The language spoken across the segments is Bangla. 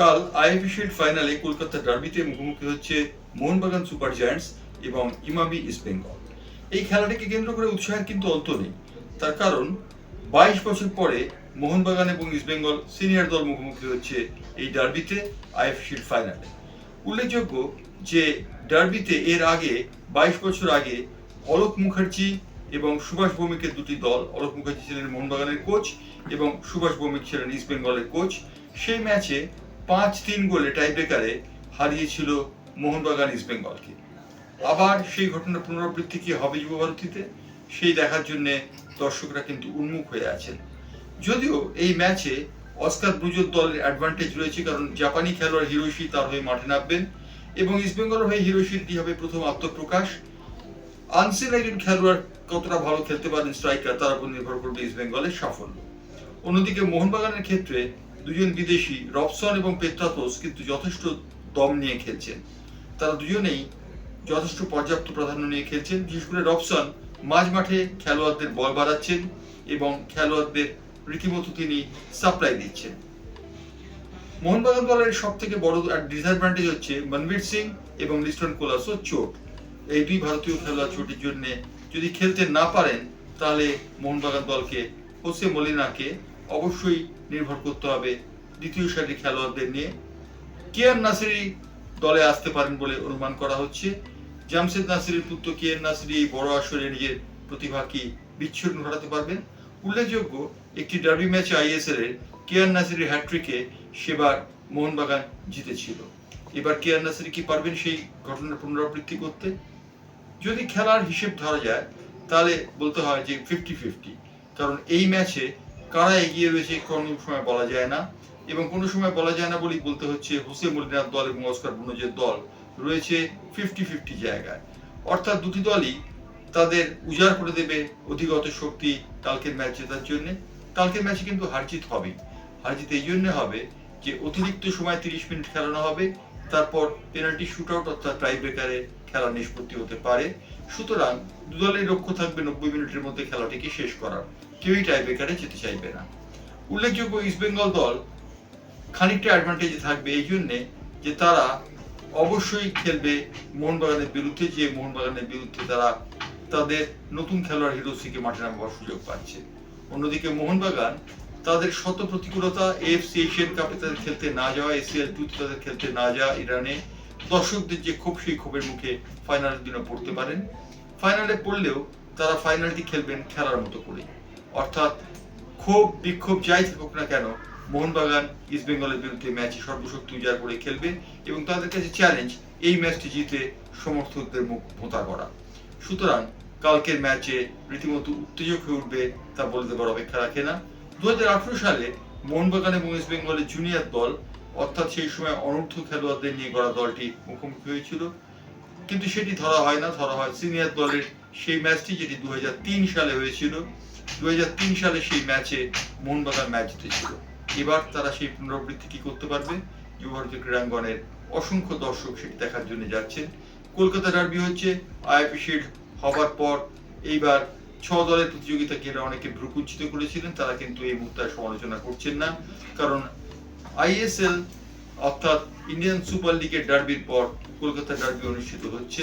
কাল শিল্ড ফাইনালে কলকাতা ডার্বিতে মুখোমুখি হচ্ছে মোহনবাগান সুপার জায়ান্টস এবং ইমামি এই খেলাটিকে কেন্দ্র করে উৎসাহের কিন্তু অন্ত নেই। তার কারণ, বাইশ বছর পরে মোহনবাগান এবং ইস্ট বেঙ্গল সিনিয়র দল মুখোমুখি হচ্ছে এই ডার্বিতে আইএফ শিল্ড ফাইনালে। উল্লেখযোগ্য যে ডার্বিতে এর আগে, বাইশ বছর আগে অলোক মুখার্জি এবং সুভাষ ভৌমিকের দুটি দল, অলোক মুখার্জি ছিলেন মোহনবাগানের কোচ এবং সুভাষ ভৌমিক ছিলেন ইস্ট বেঙ্গলের কোচ। সেই ম্যাচে পাঁচ তিন গোলে টাইব্রেকারে হারিয়েছিল মোহনবাগান ইস্ট বেঙ্গলকে আবার সেই ঘটনার পুনরাবৃত্তি কি হবে যুবভারতীতে, সেই দেখার জন্য দর্শকরা কিন্তু উন্মুখ হয়ে আছেন। যদিও এই ম্যাচে অস্কার ব্রুজোর দলের অ্যাডভান্টেজ রয়েছে, কারণ জাপানি খেলোয়াড় হিরোশি তার হয়ে মাঠে নামবেন এবং ইস্টবেঙ্গলের হয়ে হিরোশির কি হবে প্রথম আত্মপ্রকাশ? আনসেন একজন খেলোয়াড় কতটা ভালো খেলতে পারেন স্ট্রাইকার তার উপর নির্ভর করবে ইস্টবেঙ্গলের সাফল্য। অন্যদিকে মোহনবাগানের ক্ষেত্রে দুজন বিদেশি, রবসন এবং পেত্রাতোস কিন্তু যথেষ্ট দম নিয়ে খেলছেন। তারা দুজনেই যথেষ্ট পর্যাপ্ত প্রাধান্য নিয়ে খেলছেন। বিশেষ করে রবসন মাঝ মাঠে খেলোয়াড়দের বল বাড়াচ্ছেন এবং খেলোয়াড়দের রীতিমতো তিনি সাপ্লাই দিচ্ছেন। মোহনবাগান দলের সব থেকে বড় ডিসঅ্যাডভান্টেজ হচ্ছে মনবীর সিং এবং লিস্টন কোলাসো চোট। এই দুই ভারতীয় খেলোয়াড় চোটের জন্য যদি খেলতে না পারেন, তাহলে মোহনবাগান দলকে হোসে মলিনাকে অবশ্যই নির্ভর করতে হবে দ্বিতীয় সারির খেলোয়াড়দের নিয়ে। কে কেয়ার নাসিরি দলে আসতে পারেন বলে অনুমান করা হচ্ছে? জামশেদ নাসিরের পুত্র কেয়ার নাসিরি এই বড় আসরে নিজের প্রতিভা কি ঘটাতে পারবেন? উল্লেখযোগ্য, একটি ডার্বি ম্যাচে আইএসএল এর কেয়ার নাসিরের হ্যাট্রিকে সেবার মোহনবাগান জিতেছিল। এবার কে আর নাসিরি কি পারবেন সেই ঘটনার পুনরাবৃত্তি করতে? যদি খেলার হিসেব ধরা যায়, তাহলে বলতে হয় যে ফিফটি ফিফটি কারণ এই ম্যাচে কারা এগিয়ে রয়েছে কোনো সময় বলা যায় না। এবং কোনো সময় বলা যায় না বলেই বলতে হচ্ছে হোসে মলিনার দল এবং অস্কার বুনোজের দল রয়েছে ফিফটি ফিফটি জায়গায়। অর্থাৎ দুটি দলই তাদের উজাড় করে দেবে অধিগত শক্তি কালকের ম্যাচ জেতার জন্য। কালকের ম্যাচে কিন্তু হারজিত হবেই। হারজিত এই জন্য হবে যে অতিরিক্ত সময় তিরিশ মিনিট খেলানো হবে, তারপর পেনাল্টি শুট আউট অর্থাৎ টাই ব্রেকারে খেলা নিষ্পত্তি হতে পারে। সুতরাং দু দলের লক্ষ্য থাকবে নব্বই মিনিটের মধ্যে খেলাটিকে শেষ করার। কেউই টাই ব্রেকারে যেতে চাইবে না। উল্লেখযোগ্য ইস্টবেঙ্গল দল খানিকটা অ্যাডভান্টেজে থাকবে এই জন্যে যে তারা অবশ্যই খেলবে মোহনবাগানের বিরুদ্ধে, যে মোহনবাগানের বিরুদ্ধে তারা তাদের নতুন খেলোয়াড় হিরোসিকে মাঠে নামাবার সুযোগ পাচ্ছে। অন্যদিকে মোহনবাগান তাদের শত প্রতিকূলতা এফসি এশিয়ান কাপে তাদের খেলতে না যাওয়া এসিএল টু তাদের খেলতে না যাওয়া ইরানে দর্শকদের যে ক্ষোভ, সেই ক্ষোভের মুখে ফাইনালের দিনে পড়তে পারেন। ফাইনালে পড়লেও তারা ফাইনালটি খেলবেন খেলার মতো করে অর্থাৎ ক্ষোভ বিক্ষোভ যাই থাকুক না কেন, মোহনবাগান ইস্ট বেঙ্গলের বিরুদ্ধে ম্যাচে সর্বশক্তি উজাড় করে খেলবে এবং তাদের কাছে চ্যালেঞ্জ এই ম্যাচটি জিতে সমর্থকদের মুখ ভোঁতা করা। সুতরাং কালকের ম্যাচে রীতিমতো উত্তেজক হয়ে উঠবে তা বলে দেবার অপেক্ষা রাখে না। দু সালে মোহনবাগান এবং ইস্ট বেঙ্গলের জুনিয়র দল, অর্থাৎ সেই সময় অনূর্ধ্ব খেলোয়াড়দের নিয়ে গড়া দলটি মুখোমুখি হয়েছিল। কিন্তু সেটি ধরা হয় না, ধরা হয় সিনিয়র দলের সেই ম্যাচটি যেটি দু হাজার তিন সালে হয়েছিল। দু সালে সেই ম্যাচে মোহনবাগান ম্যাচ জিতেছিল। এবার তারা সেই পুনরাবৃত্তি কি করতে পারবে? যুব ভারতীয় ক্রীড়াঙ্গনের অসংখ্য দর্শক সেটি দেখার জন্য যাচ্ছেন কলকাতা ডার্বি হচ্ছে আইএপি শিল্ড হবার পর এইবার ছ দলের প্রতিযোগিতাকে এরা অনেকে ভ্রুকুঞ্চিত করেছিলেন, তারা কিন্তু এই মুহূর্তে সমালোচনা করছেন না। কারণ আইএসএল অর্থাৎ ইন্ডিয়ান সুপার লিগের ডার্বির পর কলকাতা ডার্বি অনুষ্ঠিত হচ্ছে।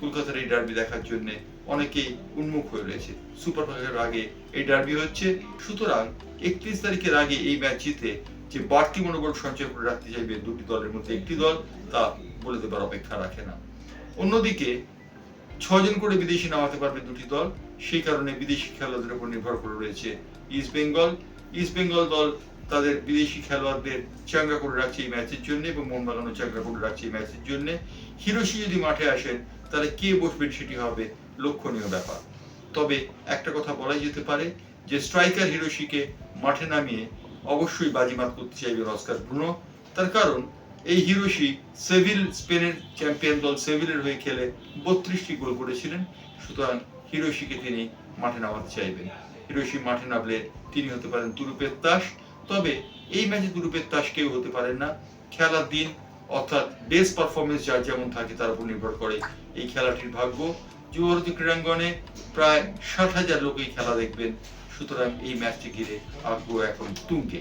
কলকাতার এই ডার্বি দেখার জন্য অনেকেই উন্মুখ হয়ে রয়েছে। সুপার ফাইভের আগে এই ডার্বি হচ্ছে। সুতরাং একত্রিশ তারিখের আগে এই ম্যাচ জিতে যে বাড়তি মনোবল সঞ্চয় করে রাখতে চাইবে দুটি দলের মধ্যে একটি দল, তা বলে দেবার অপেক্ষা রাখে না। অন্যদিকে ছজন করে বিদেশি নামাতে পারবে দুটি দল। সেই কারণে বিদেশি খেলোয়াড়দের উপর নির্ভর করে রয়েছে ইস্ট বেঙ্গল ইস্ট বেঙ্গল দল তাদের বিদেশি খেলোয়াড়দের চাঙ্গা করে রাখছে এই ম্যাচের জন্য এবং মোহনবাগানও চাঙ্গা করে রাখছে এই ম্যাচের জন্য। হিরোশি যদি মাঠে আসেন, তাহলে কে বসবেন সেটি হবে লক্ষণীয় ব্যাপার। তবে একটা কথা বলাই যেতে পারে যে, স্ট্রাইকার হিরোশিকে মাঠে নামিয়ে অবশ্যই বাজিমাত করতে চাইবে অস্কার ব্রুনো। তার কারণ, এই হিরোশি সেভিল স্পেনের চ্যাম্পিয়ন দল সেভিলের হয়ে খেলে বত্রিশটি গোল করেছিলেন। সুতরাং হিরোশিকে তিনি মাঠে নামাতে চাইবেন। হিরোশি মাঠে নামলে তিনি হতে পারেন তুরুপের তাস। তবে এই ম্যাচে তুরুপের তাস কেউ হতে পারেন না। খেলার দিন, অর্থাৎ বেস্ট পারফরমেন্স যার যেমন থাকে, তার উপর নির্ভর করে এই খেলাটির ভাগ্য। যুবভারতী ক্রীড়াঙ্গনে প্রায় ষাট হাজার লোকই খেলা দেখবেন। সুতরাং এই ম্যাচটি ঘিরে আগ্রহ এখন তুঙ্গে।